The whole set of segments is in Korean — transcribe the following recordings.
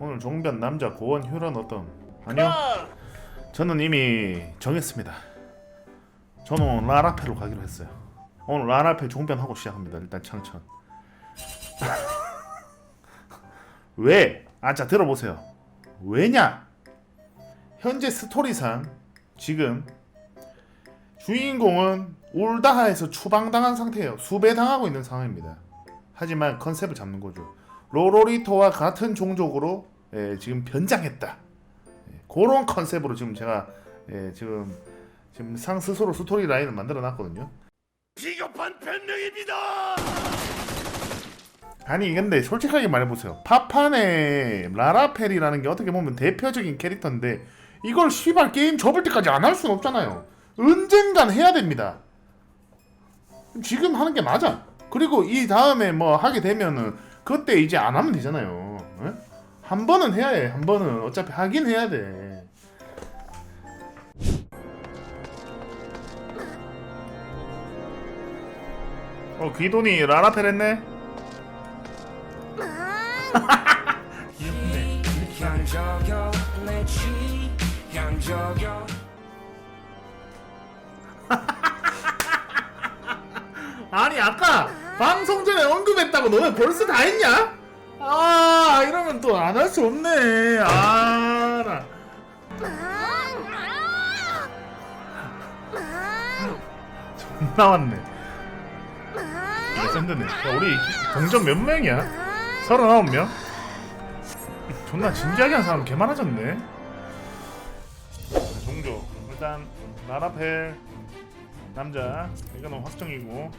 오늘 종변 남자 고원 휴런 어떤? 아니요. 저는 이미 정했습니다. 저는 오늘 라라펠로 가기로 했어요. 오늘 라라펠 종변하고 시작합니다 일단 창천. 왜? 아 자 들어보세요. 왜냐? 현재 스토리상 지금 주인공은 울다하에서 추방당한 상태예요. 수배당하고 있는 상황입니다. 하지만 컨셉을 잡는 거죠. 로로리토와 같은 종족으로 예, 지금 변장했다. 예, 그런 컨셉으로 지금 제가 예, 지금 지금 상 스스로 스토리 라인을 만들어 놨거든요. 비겁한 변명입니다. 아니 근데 솔직하게 말해보세요. 파판의 라라펠이라는 게 어떻게 보면 대표적인 캐릭터인데 이걸 시발 게임 접을 때까지 안 할 수는 없잖아요. 언젠간 해야 됩니다. 지금 하는 게 맞아. 그리고 이 다음에 뭐 하게 되면은 그때 이제 안 하면 되잖아요. 예? 한 번은 해야 해. 한 번은 어차피 하긴 해야 돼. 어 귀돈이 라라펠 했네. 귀엽네. 아니 아까 방송 전에 언급했다고 너네 벌써 다 했냐? 아 이러면 또 안 할 수 없네. 아 나. 존나 왔네. 레전드네. 야, 우리 동전 몇 명이야? 서른아홉 명? 존나 진지하게 한 사람 개 많아졌네. 종조 일단 라라펠 남자 이거는 확정이고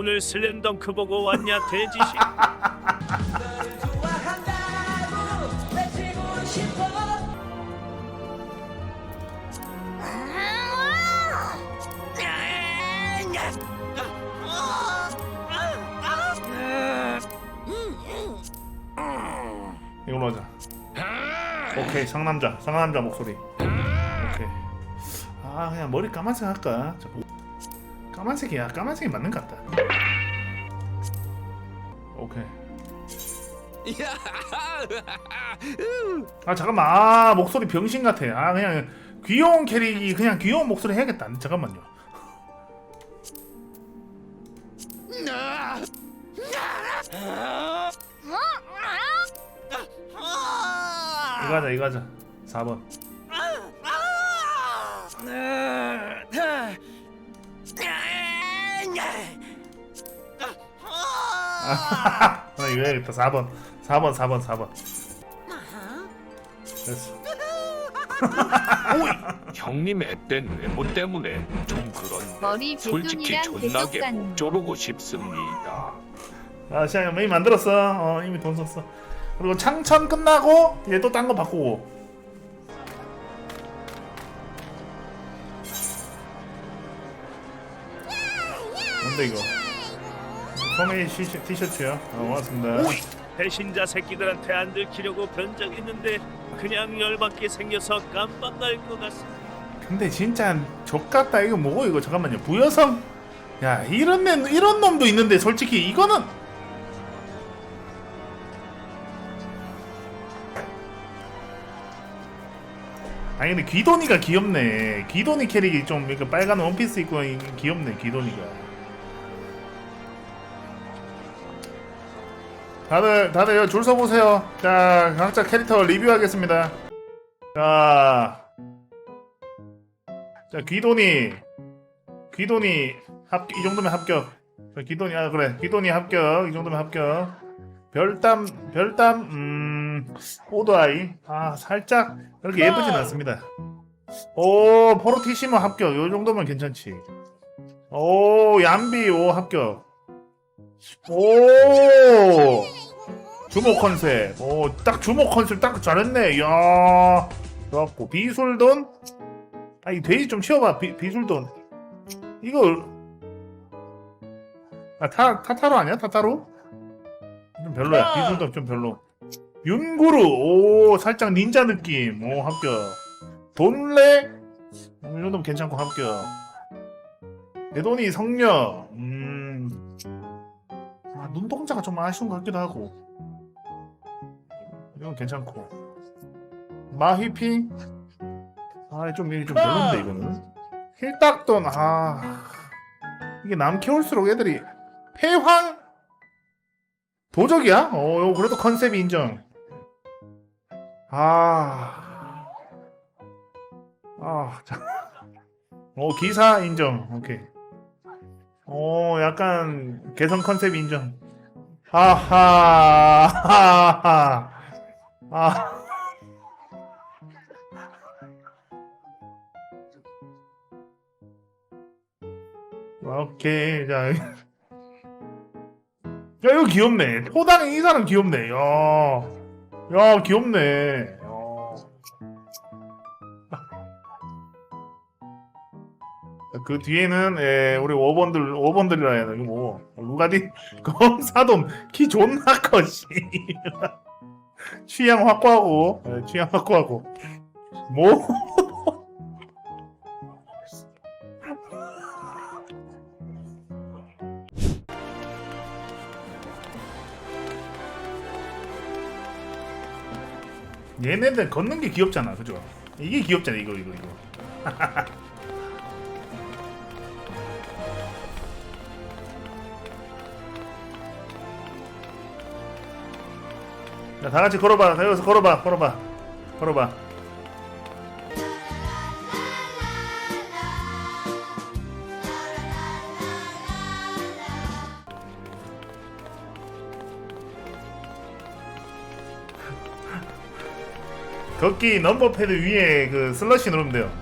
오늘 슬램덩크 보고 왔냐 돼지씨. 이걸로 하자. 오케이 상남자 상남자 목소리. 오케이. 아 그냥 머리 까만색 할까? 저, 까만색이야 까만색이 맞는 것 같다. 오케이. 아 잠깐만 아 목소리 병신 같아. 아 그냥 귀여운 캐릭이 그냥 귀여운 목소리 해야겠다. 잠깐만요. 이거 하자 이거 하자. 4번. 아 이거 해야겠다. 4번. 4번 4번 4번. 됐어. 형님 앳된 외모 때문에 좀 그런 머리 솔직히 존나게 가는 쪼르고 싶습니다. 아 시장님 이미 만들었어. 어 이미 돈 썼어. 그리고 창천 끝나고 이제 또 딴 거 바꾸고. 뭔데 이거? 소메이 시- 티셔츠요. 어, 고맙습니다. 배신자 새끼들한테 안 들키려고 변적 있는데 그냥 열받게 생겨서 깜빡 날 것 같습니다. 근데 진짜 족같다 이거 뭐고 이거 잠깐만요. 부여성. 야 이런 애 이런 놈도 있는데 솔직히 이거는 아니 근데 귀돈이가 귀엽네. 귀돈이 캐릭이 좀 이렇게 빨간 원피스 입고 이- 귀엽네. 귀돈이가. 다들 다들 여기 줄 서보세요. 자 각자 캐릭터 리뷰하겠습니다. 자, 자 귀돈이 귀돈이 합 이 정도면 합격. 자, 귀돈이 아 그래 귀돈이 합격 이 정도면 합격. 별담 별담 음 오드아이 아 살짝 그렇게 예쁘진 않습니다. 오 포르티시모 합격 요 정도면 괜찮지. 오 얌비 오 합격. 오! 주모 컨셉. 오 딱 주모 컨셉 딱 잘했네. 야. 좋았고. 비술돈? 아 이 돼지 좀 치워봐. 비, 비술돈. 이거. 아 타, 타타로 아니야? 타타로? 좀 별로야. 비술돈 좀 별로. 윤구루. 오 살짝 닌자 느낌. 오 합격. 음, 이 정도면 괜찮고 합격. 내 돈이 성녀. 음. 아, 눈동자가 좀 아쉬운 것 같기도 하고. 이건 괜찮고. 마휘핑 아좀 이게 좀 별론데 이거는. 힐딱돈 아. 이게 남 키울수록 애들이 폐황 도적이야? 어 그래도 컨셉이 인정. 아. 아, 자. 오, 기사 인정. 오케이. 오, 약간 개성 컨셉 인정. 하하, 하하. 아. 오케이. 자. 야, 이거 귀엽네. 포당 이 사람 귀엽네. 야. 야, 귀엽네. 그 뒤에는 예, 우리 5번들 5번들이라 해야 되나? 뭐 루가디? 검사돈 키 존나 커 씨. 취향 확고하고 예, 취향 확고하고. 뭐? 얘네들 걷는 게 귀엽잖아 그죠? 이게 귀엽잖아 이거 이거 이거 자, 다 같이 걸어봐. 다 여기서 걸어봐. 걸어봐. 걸어봐. 걷기 넘버 패드 위에 그 슬러시 누르면 돼요.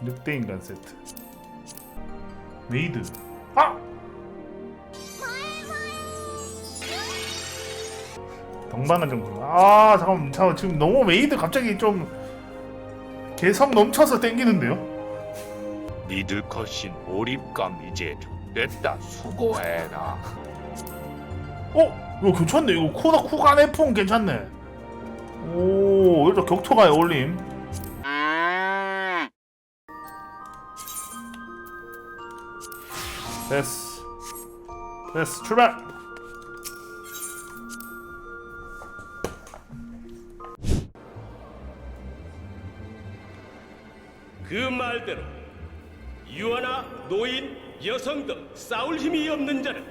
늑대 인간 세트. 메이드. 아! 동방은 정도. 아 잠깐 잠깐 지금 너무 메이드 갑자기 좀 개성 넘쳐서 땡기는데요? 니들 컷신 몰입감 이제 됐다 수고해라. 어? 이거 괜찮네. 이거 코다 코간의 폰 괜찮네. 오, 일단 격투가에 올림. 됐어. 됐어. 출발. 그 말대로 유아나 노인, 여성 등 싸울 힘이 없는 자는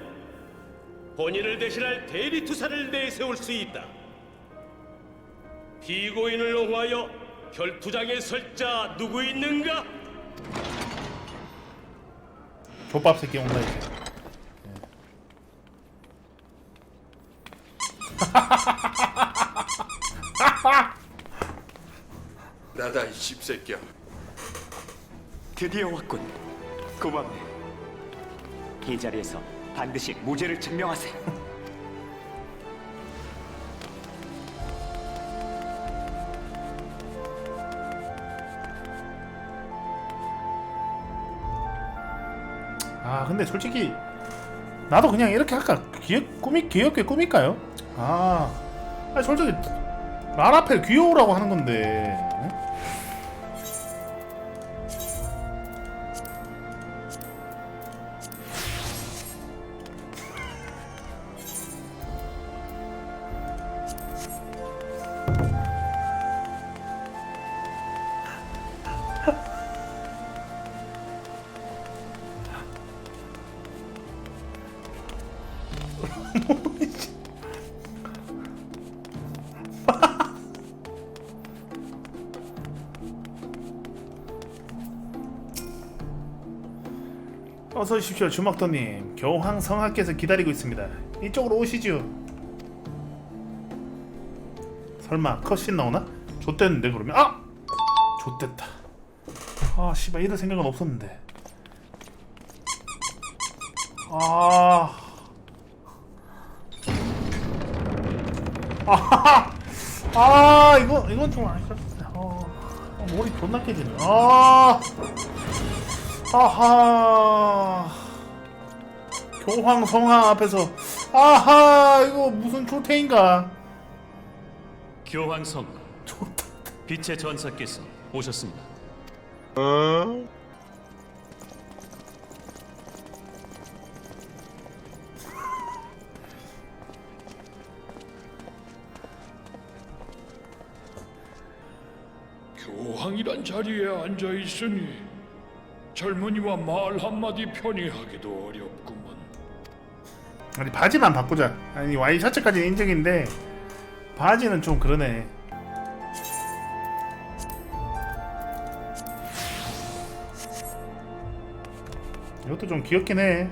본인을 대신할 대리 투사를 내세울 수 있다. 피고인을 옹호하여 결투장에 설자 누구 있는가? 족밥 새끼 온다 이제. 나다 이 씹새끼야 드디어 왔군 고맙네 이 자리에서 반드시 무죄를 증명하세. 아 근데 솔직히 나도 그냥 이렇게 할까? 귀, 꾸미 귀엽게 꾸밀까요? 아, 아니 솔직히 라라펠 귀여우라고 하는 건데. 어서 오십시오 주먹도님 교황 성하께서 기다리고 있습니다 이쪽으로 오시죠 설마 컷신 나오나? 좆됐는데 그러면 아! 좆됐다 아 씨발 이럴 생각은 없었는데 아. 아, 아, 이거, 이건 좀 아니까. 어, 어, 머리 존나 깨지네. 아, 아하. 교황 성황 앞에서, 아하, 이거 무슨 조태인가? 교황성 빛의 전사께서 오셨습니다. 교황이란 자리에 앉아 있으니 젊은이와 말 한마디 편히 하기도 어렵구먼. 아니 바지만 바꾸자. 아니 와이셔츠까지는 인정인데 바지는 좀 그러네. 이것도 좀 귀엽긴 해.